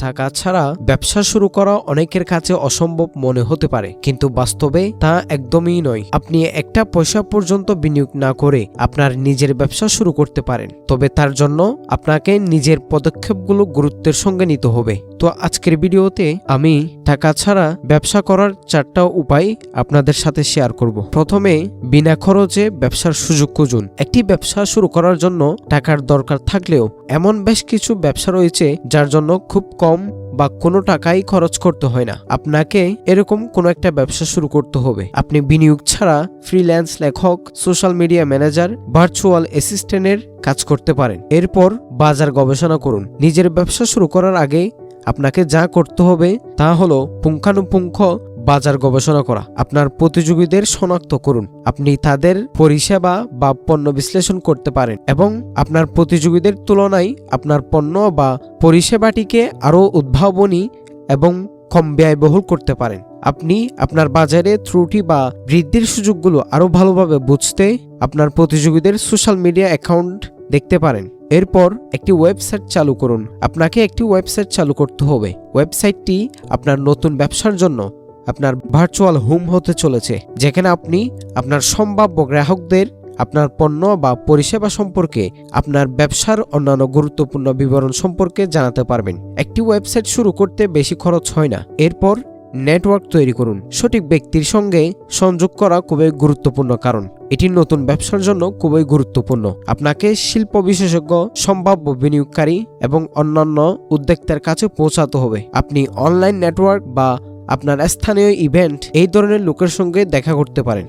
টাকা ছাড়া ব্যবসা শুরু করা অনেকের কাছে অসম্ভব মনে হতে পারে। কিন্তু বাস্তবে তা একদমই নয়। আপনি একটা পয়সা পর্যন্ত বিনিয়োগ না করে আপনার নিজের ব্যবসা শুরু করতে পারেন। তবে তার জন্য আপনাকে নিজের পদক্ষেপগুলো গুরুত্বের সঙ্গে নিতে হবে। তো আজকের ভিডিওতে আমি টাকা ছাড়া ব্যবসা করার চারটা উপায় আপনাদের সাথে শেয়ার করব। প্রথমে, বিনা খরচে ব্যবসার সুযোগ খুঁজুন। একটি ব্যবসা শুরু করার জন্য টাকার দরকার থাকলেও এমন বেশ কিছু ব্যবসা রয়েছে যার জন্য খুব কম বা কোনো টাকাই খরচ করতে হয় না। আপনাকে এরকম কোনো একটা ব্যবসা শুরু করতে হবে। আপনি বিনিয়োগ ছাড়া ফ্রিল্যান্স লেখক সোশ্যাল মিডিয়া ম্যানেজার ভার্চুয়াল অ্যাসিস্ট্যান্টের কাজ করতে পারেন। এরপর বাজার গবেষণা করুন। নিজের ব্যবসা শুরু করার আগে আপনাকে যা করতে হবে তা হলো পুঙ্খানুপুঙ্খ বাজার গবেষণা করা। আপনার প্রতিযোগীদের শনাক্ত করুন। আপনি তাদের পরিষেবা বা পণ্য বিশ্লেষণ করতে পারেন এবং আপনার প্রতিযোগীদের তুলনায় আপনার পণ্য বা পরিষেবাটিকে আরও উদ্ভাবনী এবং কম ব্যয়বহুল করতে পারেন। আপনি আপনার বাজারে ত্রুটি বা বৃদ্ধির সুযোগগুলো আরও ভালোভাবে বুঝতে আপনার প্রতিযোগীদের সোশ্যাল মিডিয়া অ্যাকাউন্ট দেখতে পারেন। এরপর একটি ওয়েবসাইট চালু করুন। আপনাকে একটি ওয়েবসাইট চালু করতে হবে। ওয়েবসাইটটি আপনার নতুন ব্যবসার জন্য আপনার ভার্চুয়াল হোম হতে চলেছে, যেখানে আপনি আপনার সম্ভাব্য গ্রাহকদের, আপনার পণ্য বা পরিষেবা সম্পর্কে আপনার ব্যবসার অন্যান্য গুরুত্বপূর্ণ বিবরণ সম্পর্কে জানাতে পারবেন। একটি ওয়েবসাইট শুরু করতে বেশি খরচ হয় না। এরপর নেটওয়ার্ক তৈরি করুন। সঠিক ব্যক্তির সঙ্গে সংযোগ করা খুবই গুরুত্বপূর্ণ কারণ এটি নতুন ব্যবসার জন্য খুবই গুরুত্বপূর্ণ। আপনাকে শিল্প বিশেষজ্ঞ, সম্ভাব্য বিনিয়োগকারী এবং অন্যান্য উদ্যোক্তার কাছে পৌঁছাতে হবে। আপনি অনলাইন নেটওয়ার্ক বা আপনার স্থানীয় ইভেন্ট এই ধরনের লোকের সঙ্গে দেখা করতে পারেন।